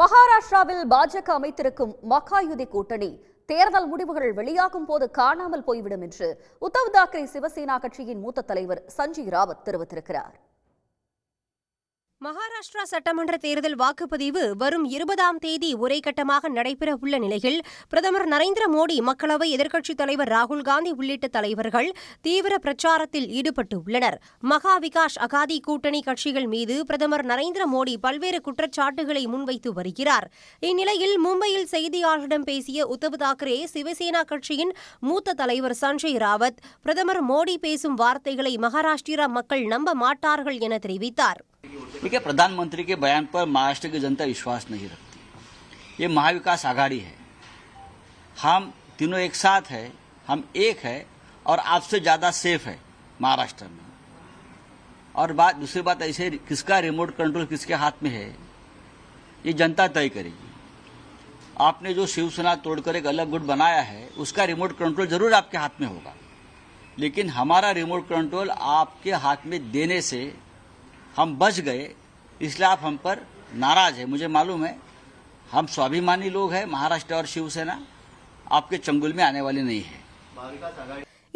மகாராஷ்டிராவில் பாஜக அமைத்திருக்கும் மகாயுதி கூட்டணி தேர்தல் முடிவுகள் வெளியாகும் போது காணாமல் போய்விடும் என்று உத்தவ் தாக்கரே சிவசேனா கட்சியின் மூத்த தலைவர் சஞ்சய் ராவத் தெரிவித்திருக்கிறார். மகாராஷ்டிரா சட்டமன்ற தேர்தல் வாக்குப்பதிவு வரும் இருபதாம் தேதி ஒரே கட்டமாக நடைபெற உள்ள நிலையில் பிரதமர் நரேந்திர மோடி மக்களவை எதிர்க்கட்சித் தலைவர் ராகுல் காந்தி உள்ளிட்ட தலைவர்கள் தீவிர பிரச்சாரத்தில் ஈடுபட்டு உள்ளனர். மகா விகாஷ் அகாதி கூட்டணி கட்சிகள் மீது பிரதமர் நரேந்திர மோடி பல்வேறு குற்றச்சாட்டுகளை முன்வைத்து வருகிறார். இந்நிலையில் மும்பையில் செய்தியாளர்களிடம் பேசிய உத்தவ் தாக்கரே சிவசேனா கட்சியின் மூத்த தலைவர் சஞ்சய் ராவத் பிரதமர் மோடி பேசும் வார்த்தைகளை மகாராஷ்டிரா மக்கள் நம்ப மாட்டார்கள் என தெரிவித்தார். देखिए, प्रधानमंत्री के बयान पर महाराष्ट्र की जनता विश्वास नहीं रखती। ये महाविकास आघाड़ी है। हम तीनों एक साथ है, हम एक है और आपसे ज़्यादा सेफ़ है महाराष्ट्र में। और बात, दूसरी बात ऐसे, किसका रिमोट कंट्रोल किसके हाथ में है, ये जनता तय करेगी। आपने जो शिवसेना तोड़कर एक अलग गुट बनाया है, उसका रिमोट कंट्रोल ज़रूर आपके हाथ में होगा। लेकिन हमारा रिमोट कंट्रोल आपके हाथ में देने से हम बच गए, इसलिए आप हम पर नाराज़ है। मुझे मालूम है, हम स्वाभिमानी लोग हैं, महाराष्ट्र और शिवसेना, आपके चंगुल में आने वाले नहीं है।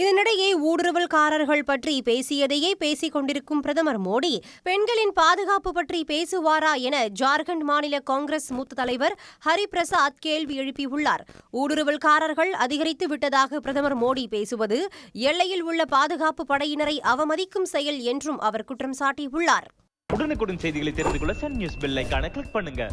இதனிடையே ஊடுருவல்காரர்கள் பற்றி பேசியதையே பேசிக் கொண்டிருக்கும் பிரதமர் மோடி பெண்களின் பாதுகாப்பு பற்றி பேசுவாரா என ஜார்க்கண்ட் மாநில காங்கிரஸ் மூத்த தலைவர் ஹரிபிரசாத் கேள்வி எழுப்பியுள்ளார். ஊடுருவல்காரர்கள் அதிகரித்து விட்டதாக பிரதமர் மோடி பேசுவது எல்லையில் உள்ள பாதுகாப்பு படையினரை அவமதிக்கும் செயல் என்றும் அவர் குற்றம் சாட்டியுள்ளார். உடனுக்குடன் செய்திகளை தெரிந்து கொள்ள சன் நியூஸ் பெல் கிளிக் பண்ணுங்க.